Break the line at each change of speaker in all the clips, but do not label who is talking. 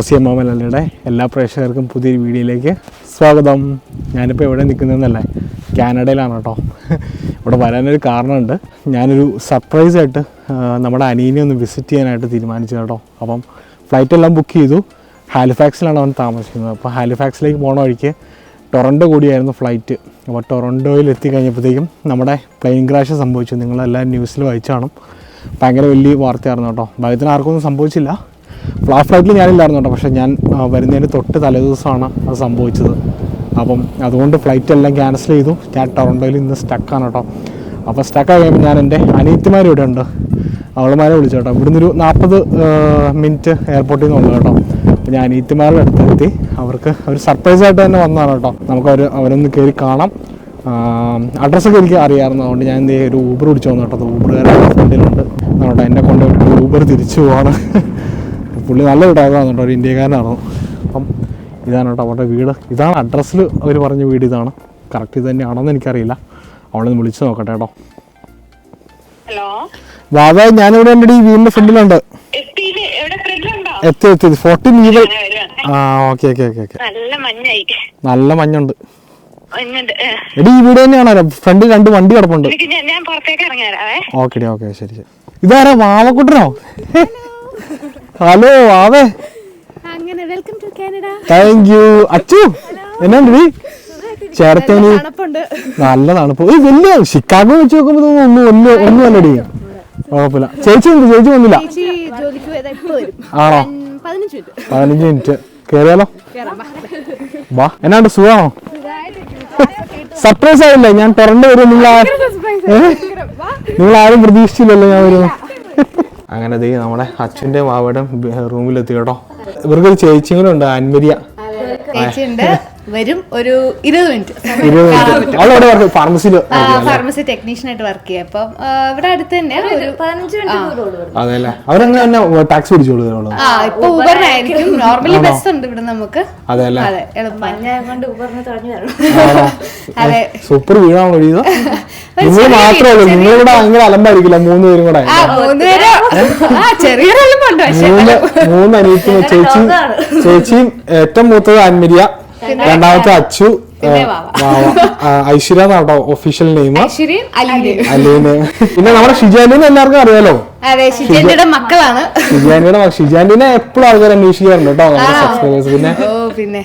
ഒസിയമ്മ മലയാളിയുടെ എല്ലാ പ്രേക്ഷകർക്കും പുതിയൊരു വീഡിയോയിലേക്ക് സ്വാഗതം. ഞാനിപ്പോൾ എവിടെ നിൽക്കുന്നതെന്നല്ലേ കാനഡയിലാണ് കേട്ടോ. ഇവിടെ വരാനൊരു കാരണമുണ്ട്. ഞാനൊരു സർപ്രൈസ് ആയിട്ട് നമ്മുടെ അനീനെ ഒന്ന് വിസിറ്റ് ചെയ്യാനായിട്ട് തീരുമാനിച്ചു കേട്ടോ. അപ്പം ഫ്ലൈറ്റ് എല്ലാം ബുക്ക് ചെയ്തു. ഹാലിഫാക്സിലാണ് അവൻ താമസിക്കുന്നത്. അപ്പോൾ ഹാലിഫാക്സിലേക്ക് പോകണ വഴിക്ക് ടൊറൻഡോ കൂടിയായിരുന്നു ഫ്ലൈറ്റ് അപ്പോൾ ടൊറൻഡോയിൽ എത്തിക്കഴിഞ്ഞപ്പോഴത്തേക്കും നമ്മുടെ പ്ലെയിൻ ക്രാഷ് സംഭവിച്ചു. നിങ്ങളെല്ലാം ന്യൂസിൽ വായിച്ചാണ് ഭയങ്കര വലിയ വാർത്തയായിരുന്നു കേട്ടോ. ഭാഗ്യത്തിന് ആർക്കൊന്നും സംഭവിച്ചില്ല. ആ ഫ്ലൈറ്റിൽ ഞാനില്ലായിരുന്നു പക്ഷേ ഞാൻ വരുന്നതിന് തൊട്ട് തലേദിവസമാണ് അത് സംഭവിച്ചത്. അപ്പം അതുകൊണ്ട് ഫ്ലൈറ്റ് എല്ലാം ക്യാൻസൽ ചെയ്തു. ഞാൻ ടൊറന്റോയിൽ ഇന്ന് സ്റ്റക്കാണ് കേട്ടോ. അപ്പോൾ സ്റ്റക്കായി കഴിയുമ്പോൾ ഞാൻ എന്റെ അനിയത്തിമാർ ഇവിടെ ഉണ്ട്. അവളുമാരെ വിളിച്ചു കേട്ടോ. ഇവിടുന്ന് ഒരു നാൽപ്പത് മിനിറ്റ് എയർപോർട്ടിൽ നിന്ന് ഉള്ളു കേട്ടോ. അപ്പോൾ ഞാൻ അനിയത്തിമാരുടെ അടുത്തെത്തി. അവർക്ക് ഒരു സർപ്രൈസ് ആയിട്ട് തന്നെ വന്നതാണ് കേട്ടോ. നമുക്ക് അവർ അവരൊന്ന് കയറി കാണാം. അഡ്രസ്സൊക്കെ എനിക്ക് അറിയാമായിരുന്നു. അതുകൊണ്ട് ഞാൻ ഒരു ഊബർ വിളിച്ചു വന്നു കേട്ടോ. ഊബറുകാരുടെ ഫ്രണ്ടിലുണ്ട് കേട്ടോ എന്നെ കൊണ്ട് ഊബർ തിരിച്ചു പോവാണ്. പുള്ളി നല്ല ഡ്രൈവറാണ് കേട്ടോ ഒരു ഇന്ത്യക്കാരനായിരുന്നു അപ്പം ഇതാണ് കേട്ടോ അവരുടെ വീട്. ഇതാണ് അഡ്രസ്സിൽ അവർ പറഞ്ഞ വീട് ഇതാണ്. കറക്റ്റ് ഇത് തന്നെയാണോന്ന് എനിക്കറിയില്ല. അവളൊന്ന് വിളിച്ചു നോക്കട്ടെ കേട്ടോ.
ഹലോ?
വാവ ഞാനിവിടെ എന്റെ ഈ വീടിന്റെ ഫ്രണ്ടിലുണ്ട്. എത്തി എത്തി ഫോർട്ടീൻ ഈവൽ ആ ഓക്കെ ഓക്കെ ഓക്കെ ഓക്കെ
നല്ല മഞ്ഞായി.
നല്ല മഞ്ഞുണ്ട്. എടി ഈ വീട് തന്നെയാണോ? ഫ്രണ്ടിൽ രണ്ട് വണ്ടി കിടപ്പുണ്ട്. ഓക്കെ ഓക്കെ ശരി ശരി. ഇതാരാ? വാവക്കുട്ടനോ? ഹലോ ആവേ
അങ്ങനെ welcome to Canada
thank you Achu എന്നാണ്ട്? ചേർത്തേനി നല്ല തണുപ്പ്. ഈ വലിയ ഷിക്കാഗോ വെച്ച് നോക്കുമ്പോ ഒന്നും ഒന്ന് ഒന്നും അല്ലടി കുഴപ്പമില്ല. ചേച്ചി ഉണ്ട് ചേച്ചി വന്നില്ല? ആണോ?
പതിനഞ്ച് മിനിറ്റ്. കേറിയാലോ? വാ.
എന്നാണ്ട് സുഖമാണോ? സർപ്രൈസ് ആയില്ലേ? ഞാൻ തുറന്നു വരും. നിങ്ങൾ നിങ്ങൾ ആരും പ്രതീക്ഷിച്ചില്ലല്ലോ ഞാൻ വരുന്നു അങ്ങനെ ദേ നമ്മുടെ അച്ഛന്റെ വാവടം റൂമിലെത്തി കേട്ടോ. ഇവർക്കൊരു ചേച്ചിയും കൂടെ ഉണ്ട് അൻമരിയ
വരും ഒരു ഇരുപത് മിനിറ്റ്.
ഫാർമസിയിൽ
ഫാർമസി ടെക്നീഷ്യൻ ആയിട്ട് വർക്ക് ചെയ്യാം. അപ്പം ഇവിടെ അടുത്ത് തന്നെ ഒരു പതിനഞ്ച് മിനിറ്റ്
അതെ അല്ലേ? അവരെങ്ങനെ തന്നെ ടാക്സി പിടിച്ചോളൂ
ഇപ്പൊ ഊബറിനായിരിക്കും നോർമലി ബസ് ഉണ്ട് ഇവിടെ നമുക്ക്.
അതെ അല്ലേ?
അതെ എളുപ്പം
കൊണ്ട് ഊബറിന് തുടങ്ങി വരണം.
ആണോ?
അതെ.
സൂപ്പർ വീടാണോ നിങ്ങൾ മാത്രമേ ഉള്ളൂ. നിങ്ങൾ ഇവിടെ ഭയങ്കര അലമ്പായിരിക്കില്ല? മൂന്ന് പേരും കൂടെ.
ആ മൂന്ന്
മൂന്ന് മൂന്ന് ചേച്ചി ചേച്ചിയും ചേച്ചിയും ഏറ്റവും മൂത്തത് അൻമരിയ. രണ്ടാമത്തെ അച്ചു ഐശ്വര്യ എന്നാട്ടോ ഒഫീഷ്യൽ നെയിം അലീനെ പിന്നെ നമ്മുടെ ഷിജാനിനെ എല്ലാവർക്കും അറിയാലോ?
അതെ ഷിജന്റെ മക്കളാണ്.
ഷിജാനിയുടെ ഷിജാനിനെ എപ്പോഴും ആൾക്കാർ അന്വേഷിക്കാറുണ്ട് കേട്ടോ നമ്മുടെ സബ്സ്ക്രൈബേഴ്സ് പിന്നെ
പിന്നെ.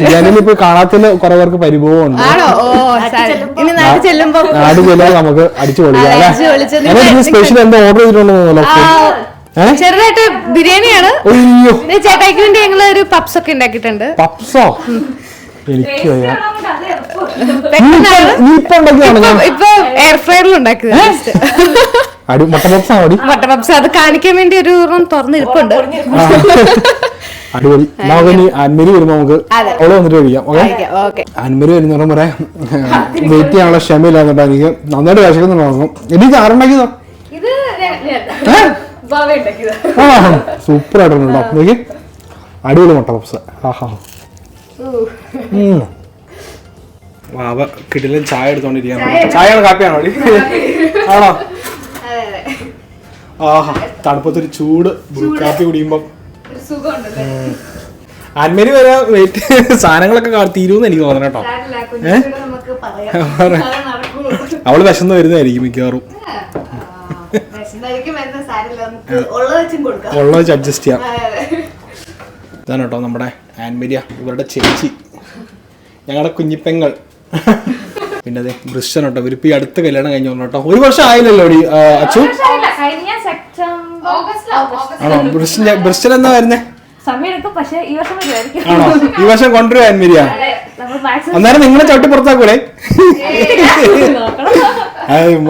ഷിജാനിനെ ഇപ്പൊ കാണാത്തതിൽ കുറെ പേർക്ക് പരിഭവമുണ്ട്.
ഉണ്ട് ചെല്ലുമ്പോ
നാട് ചെല്ലാൻ നമുക്ക് അടിച്ചു പൊളിക്കാം സ്പെഷ്യൽ എന്താ ഓർഡർ ചെയ്തിട്ടുണ്ടോ
ചെറുതായിട്ട് ബിരിയാണിയാണ്. ചേട്ടായിക്ക് വേണ്ടി ഞങ്ങൾ ഒരു പപ്സ് ഒക്കെ ഉണ്ടാക്കിയിട്ടുണ്ട്.
പപ്സോ? എനിക്ക് ഇപ്പൊ
എയർ ഫ്രയറിൽ ഉണ്ടാക്കിയത്
മുട്ട പപ്സ് അടി.
മുട്ട പപ്സ്. അത് കാണിക്കാൻ വേണ്ടി ഒരു റൂം തുറന്നിരിപ്പുണ്ട്.
അടിപൊളി. നമുക്ക് ഇനി അന്മരി വരുമ്പോ നമുക്ക് അവളെ വന്നിട്ട് കഴിക്കാം ഓക്കെ?
ഓക്കെ.
അന്മരി വരുന്ന പറയാം. വെയിറ്റ് ചെയ്യാനുള്ള ക്ഷമയില്ലാന്നിട്ട് എനിക്ക് നന്നായിട്ട് വിശക്കുന്നുണ്ടാകും എനിക്ക് ആരുണ്ടാക്കിയതോ?
ഇത്
ആ സൂപ്പർ ആയിട്ടുണ്ട് നോക്കി അടിപൊളി മുട്ട പപ്സ്. ആഹാ. വാവ ചായ എടുത്തോണ്ടിരിക്കാൻ ചായയാണ് കാപ്പിയാണോ അടി? ആണോ? ആഹാ തണുപ്പത്തൊരു ചൂട് കാപ്പി കുടിയുമ്പം. ആന്മേരി വരെ വെയിറ്റ് സാധനങ്ങളൊക്കെ തീരുമെന്ന് എനിക്ക് തോന്നണം കേട്ടോ.
പറയാം.
അവൾ വിശന്ന് വരുന്നതായിരിക്കും മിക്കവാറും. ഉള്ള വെച്ച് അഡ്ജസ്റ്റ് ചെയ്യാം. ഇതാണ് കേട്ടോ നമ്മുടെ ആൻമരിയ ഇവരുടെ ചേച്ചി. ഞങ്ങളുടെ കുഞ്ഞിപ്പെങ്ങൾ. പിന്നെ അതെ ബ്രിസ്റ്റൻ കേട്ടോ ഇവരിപ്പോ ഈ അടുത്ത കല്യാണം കഴിഞ്ഞു വന്നു കേട്ടോ. ഒരു വർഷം ആയില്ലല്ലോ അച്ഛൻ അച്ചു?
കഴിഞ്ഞ സെപ്റ്റംബർ
ആണോ? ബ്രിസ്റ്റൻ ബ്രിസ്റ്റൻ എന്നാ വരുന്നേ? ആണോ? ഈ വർഷം കൊണ്ടുവരും ആൻമരിയ? അന്നേരം നിങ്ങളെ ചവിട്ടി പുറത്താക്കൂടെ? അത്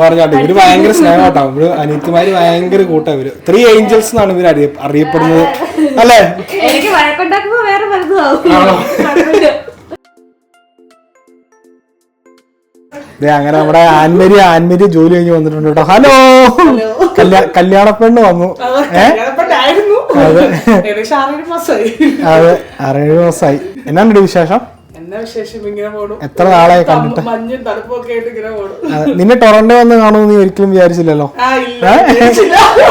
പറഞ്ഞാട്ടെ ഇവർ ഭയങ്കര സ്നേഹമാട്ടോ. ഇവർ അനിയത്തിമാര് ഭയങ്കര കൂട്ടാ ഇവർ. ത്രീ ഏഞ്ചൽസ് എന്നാണ് ഇവർ അറിയപ്പെടുന്നത്. അല്ലേ?
എനിക്ക് വഴക്കുണ്ടാക്കുമ്പോ വേറെ പലതും
അങ്ങനെ നമ്മുടെ ആൻമരി ആൻമരി ജോലി കഴിഞ്ഞ് വന്നിട്ടുണ്ട് കേട്ടോ. ഹലോ? കല്യാണപ്പെണ്ണ് കല്യാണ പെണ്ണ് വന്നു ഏഹ് അതെ. അറേഴ് മാസമായി എന്നാണ് വിശേഷം?
എന്നാ വിശേഷം? ഇങ്ങനെ പോണു.
എത്ര നാളായി കണ്ടിട്ട്?
മഞ്ഞും തണുപ്പൊക്കെ ആയിട്ട് ഇങ്ങനെ പോണു.
നിന്നെ ടൊറന്റോ വന്ന് കാണുമെന്ന് നീ ഒരിക്കലും വിചാരിച്ചില്ലല്ലോ.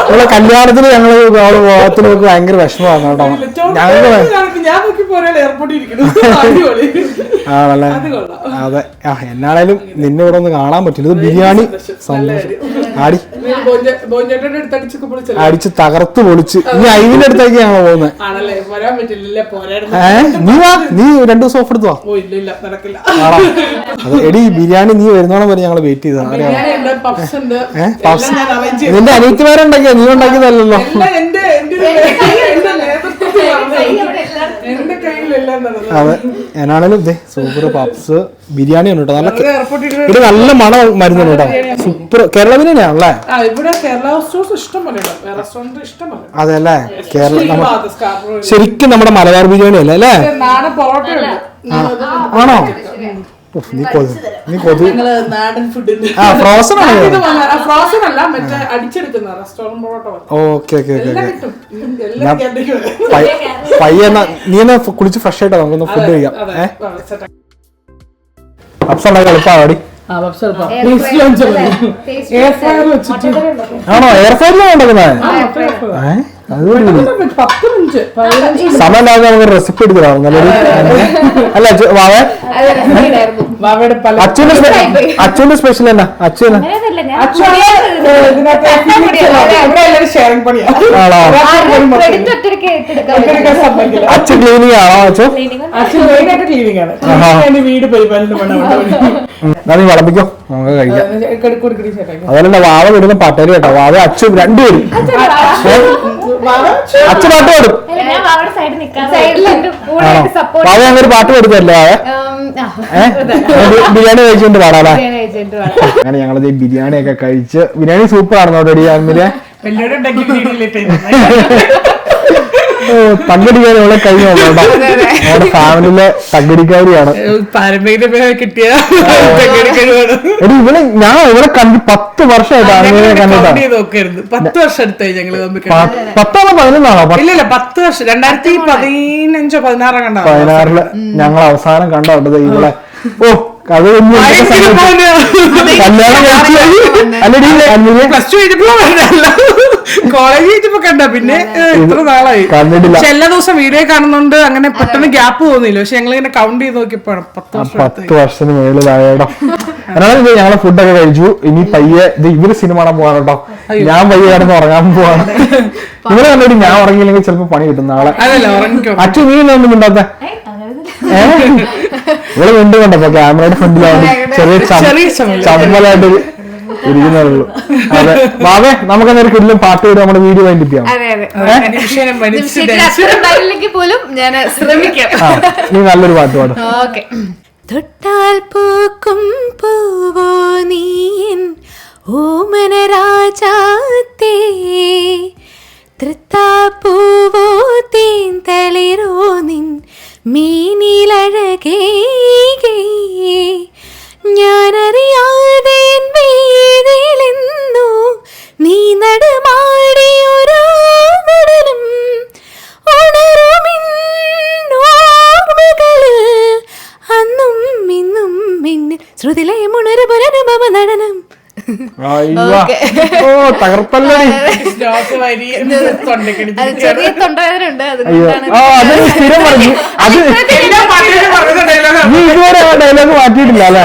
നമ്മളെ കല്യാണത്തിന് ഞങ്ങൾ അവൾ പോകത്തിന് നോക്ക് ഭയങ്കര വിഷമമാണ് കേട്ടോ. ഞങ്ങൾക്ക്
ഞാൻ നോക്കി പോരാ എയർപോർട്ടിൽ ഇരിക്കുന്നു.
ആണല്ലേ?
അത്
എന്നാണേലും നിന്നെ ഇവിടെ ഒന്ന് കാണാൻ പറ്റില്ല. ഇത് ബിരിയാണി സന്തോഷം. ആടി. അടിച്ച് തകർത്ത് പൊളിച്ച്. ഇനി ഐവിന്റെ അടുത്തേക്ക് ഞങ്ങൾ പോകുന്നത് ഏ? നീ വാ നീ രണ്ടു ദിവസം ഓഫ് എടുത്തു വാ.
ഓ ഇല്ല ഇല്ല നടക്കില്ല.
ആടാ. അത് എടി ബിരിയാണി നീ വരുന്നോളം വരെ ഞങ്ങൾ വെയിറ്റ്
ചെയ്താ.
നിന്റെ അനിയത്തിമാരുണ്ടാക്കിയ നീ ഉണ്ടാക്കിയതല്ലല്ലോ. അതെ. എന്നാണേലും ഇതേ സൂപ്പർ പപ്സ് ബിരിയാണി ഉണ്ട് കേട്ടോ. നല്ല
എയർപോർട്ടിൽ
ഇത് നല്ല മണം മരുന്നുണ്ട് കേട്ടോ. സൂപ്പർ. കേരള ബിരിയാണിയാണല്ലേ?
ആ ഇവിടെ കേരള
അതെ അല്ലേ ശരിക്കും നമ്മുടെ മലബാർ ബിരിയാണി അല്ലേ? അല്ലേ
നാടൻ പൊറോട്ട ഉണ്ട്.
ആണോ? നീ നീ
നാടൻ ഫുഡിന്റെ
ആ ഫ്രോസൺ ആണ്
ഫ്രോസൺ അല്ല മറ്റേ അടിച്ചെടുക്കുന്ന റെസ്റ്റോറന്റ്.
Okay okay okay. പയ്യ നീ എന്നാ കുളിച്ച് ഫ്രഷ് ആയിട്ടോ നമുക്കൊന്ന് ഫുഡ് കഴിക്കാം. ഏഹ്. പപ്സ് ഉണ്ടാക്കി എളുപ്പമാടി
ആ, പപ്സ് എളുപ്പം. Please lunch അല്ലേ? Air fryer വെച്ചിട്ട്.
ആണോ എയർ ഫ്രൈഡിലാണ് ഉണ്ടാക്കുന്നത്
ആ,
ഏഹ് സമയമില്ലാതെ നമുക്ക് റെസിപ്പി എടുക്കണം? നല്ലൊരു അല്ല വാവ? അച്ഛന്റെ സ്പെ- അച്ഛന്റെ സ്പെഷ്യൽ എന്നാ? അച്ഛന. അച്ഛൻ ക്ലീനിങ് ആണോ അച്ഛൻ?
വീട്
വിളമ്പിക്കോ നമുക്ക് കഴിക്കാം. അതുപോലെ വാവ വിടുന്ന പട്ടേരി കേട്ടോ. വാവ അച്ഛൻ രണ്ടുപേരും. അച്ഛൻ പാട്ട് പാടും. അങ്ങനെ ഒരു പാട്ട് പാടുന്നല്ലേ ബിരിയാണി കഴിച്ചുകൊണ്ട് പാടാല്ലേ അങ്ങനെ ഞങ്ങളത് ഈ ബിരിയാണി ഒക്കെ കഴിച്ച് ബിരിയാണി സൂപ്പർ ആണെന്നോ ഡി തങ്കടിക്കാരി അവളെ നമ്മുടെ ഫാമിലിയിലെ തങ്കടിക്കാരിയാണ്.
പാരമ്പര്യം കിട്ടിയ
ഇവളെ ഞാൻ ഇവളെ കണ്ട് പത്ത് വർഷമായിട്ട് കണ്ടിട്ടാണ്
പത്ത് വർഷം അടുത്തായി.
പത്താണോ പതിനൊന്നാണോ? പത്ത്
ഇല്ല ഇല്ല പത്ത് വർഷം. രണ്ടായിരത്തി പതിനഞ്ചോ പതിനാറോ കണ്ടോ
പതിനാറിൽ ഞങ്ങൾ അവസാനം കണ്ടത് ഇവളെ? ഓ അത്. കല്യാണം
പ്ലസ് ടു കഴിഞ്ഞപ്പോ കോളേജ് കഴിഞ്ഞപ്പോ കണ്ട. പിന്നെ ഇത്ര നാളായി. പക്ഷെ എല്ലാ ദിവസം വീഡിയോ കാണുന്നുണ്ട് അങ്ങനെ പെട്ടെന്ന് ഗ്യാപ്പ് തോന്നിയില്ല പക്ഷെ ഞങ്ങൾ ഇങ്ങനെ കൗണ്ട് ചെയ്ത് നോക്കിയപ്പോഴാണ് പത്ത് വർഷം
പത്ത് വർഷത്തിന് മേളിലായടോ അതാണ് ഞങ്ങളെ ഫുഡൊക്കെ കഴിച്ചു. ഇനി പയ്യെ ഇത് ഇവർ സിനിമ കാണാൻ പോവാണ് കേട്ടോ. ഞാൻ പയ്യെ കിടന്ന് ഉറങ്ങാൻ പോവാണ്. ഇവരെ കണ്ടിട്ട് ഞാൻ ഉറങ്ങിയില്ലെങ്കിൽ ചിലപ്പോ പണി കിട്ടും നാളെ. അച്ഛൻ നീ ഒന്നും മിണ്ടാത്ത? ഏഹ് ഇവിടെ വീണ്ടും കണ്ടപ്പോ ക്യാമറയുടെ ഫ്രണ്ടിലാണ്. ചെറിയ. ചമ്മലായിട്ട് ഇരിക്കുന്നുള്ളൂ അതെ. ബാബേ നമുക്ക് അന്നേരം കിട്ടും പാട്ട് വിടും നമ്മുടെ വീഡിയോ ചെയ്യാം.
നിമിഷത്തിൽ പോലും ഞാൻ ശ്രമിക്കാം.
നീ നല്ലൊരു പാട്ട് പാടും.
ഓക്കെ. തൊട്ടാൽ പൂക്കും പൂവോ നീൻ ഓമന രാജാത്തേ. തൃത്താപ്പൂവോ തേൻ തളിരോ നിൻ മീനിലഴകേ ഞാനറിയാതെ അത്. ചെറിയ അതുകൊണ്ടാണ്
സ്ഥിരം പറഞ്ഞു. അത് നീ ഇതുവരെ ആ ഡയലോഗ് മാറ്റിയിട്ടില്ല അല്ലെ?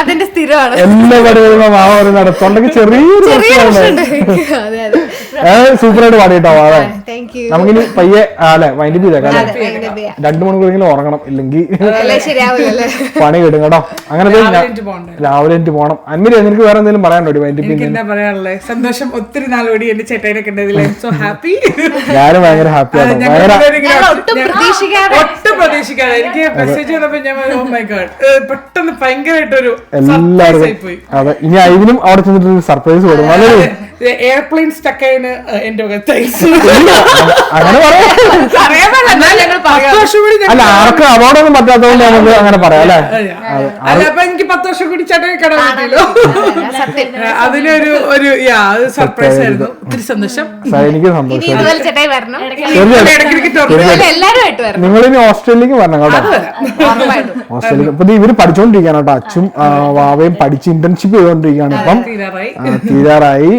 അതിന്റെ സ്ഥിരമാണ്.
എല്ലാ പറയുന്ന തൊണ്ടക്ക് ചെറിയൊരു പ്രശ്നമുണ്ട്.
പ്രശ്നമുണ്ട്. അതെ അതെ.
സൂപ്പറായിട്ട് നമുക്കിനി പയ്യെ അല്ലെ വൈൻഡ് ചെയ്തേക്കാം. രണ്ടു മണിക്കൂറെങ്കിലും ഉറങ്ങണം ഇല്ലെങ്കിൽ പണി കിട്ടും കേട്ടോ. അങ്ങനെ
എനിക്ക്
രാവിലെ എനിക്ക് പോണം അന്മിരി നിനക്ക് വേറെ എന്തെങ്കിലും പറയാനുണ്ടോ? വൈൻഡ്
എനിക്ക് എന്താ പറയാനുള്ളത്? സന്തോഷം ഒത്തിരി നാളോടി എന്റെ ചേട്ടനെ കണ്ടതിൽ സോ ഹാപ്പി
ഞാനും ഭയങ്കര ഹാപ്പി ആണ്. ഭയങ്കര
ഒട്ടും പ്രതീക്ഷിക്കാതെ
ഒട്ടും പ്രതീക്ഷിക്കാതെ എനിക്ക് മെസ്സേജ് വന്നപ്പോ ഞാൻ ഓ മൈ ഗോഡ് പെട്ടെന്ന് ഭയങ്കരമായിട്ടൊരു ആയിപ്പോയി
അതെ ഇനി ഐവിനും അവിടെ ചെന്നിട്ട് സർപ്രൈസ് കൊടുക്കും. അല്ലേ?
എയർപ്ലെയിൻ സ്റ്റക്ക് ആയതിന് എന്റെ കൂടി
അല്ല ആർക്കും അവാർഡൊന്നും പറ്റാത്തതുകൊണ്ട് നമുക്ക് അങ്ങനെ പറയാം അല്ലേ?
അല്ല അപ്പൊ എനിക്ക് പത്ത് വർഷം കൂടി ചേട്ടൻ കാണാൻ പറ്റിയല്ലോ അതിനൊരു ഒരു യാ സർപ്രൈസ് ആയിരുന്നു. ഒത്തിരി സന്തോഷം.
എനിക്ക് സന്തോഷം. നിങ്ങൾ ഇനി ഓസ്ട്രേലിയക്ക് വരണം. കേട്ടോ. ഓസ്ട്രേലിയ ഇപ്പൊ ഇവർ പഠിച്ചോണ്ടിരിക്കാണ് കേട്ടോ. അച്ഛനും വാവയും പഠിച്ച് ഇന്റേൺഷിപ്പ് ചെയ്തോണ്ടിരിക്കുകയാണ് ഇപ്പം.
തീരാറായി.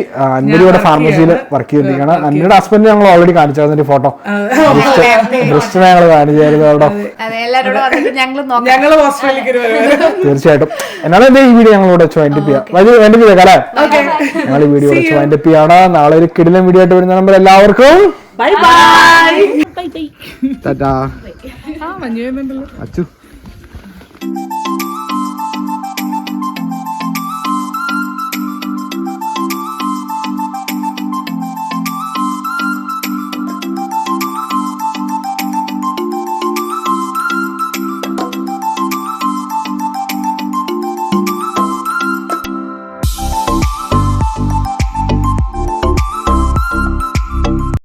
ഇവിടെ ഫാർമസിയിൽ വർക്ക് ചെയ്തിരിക്കുകയാണ്. അന്നയുടെ ഹസ്ബൻഡ് ഞങ്ങൾ ഓൾറെഡി കാണിച്ചായിരുന്നു ഫോട്ടോ ബ്രിസ്റ്റിനെ ഞങ്ങൾ കാണിച്ചായിരുന്നു
അവിടെ.
തീർച്ചയായിട്ടും. എന്നാലും എന്റെ ഈ വീഡിയോ ഞങ്ങളോട് വെച്ച് വൈൻഡപ്പ് ചെയ്യാം? വൈൻഡ് അല്ലേ? ഞങ്ങൾ ഈ വീഡിയോ വെച്ച് വൈൻഡപ്പ് ചെയ്യാണ് നാളെ ഒരു കിടിലൻ വീഡിയോ ആയിട്ട് വരുന്ന നമ്മൾ എല്ലാവർക്കും.
Bye bye
tata Achu.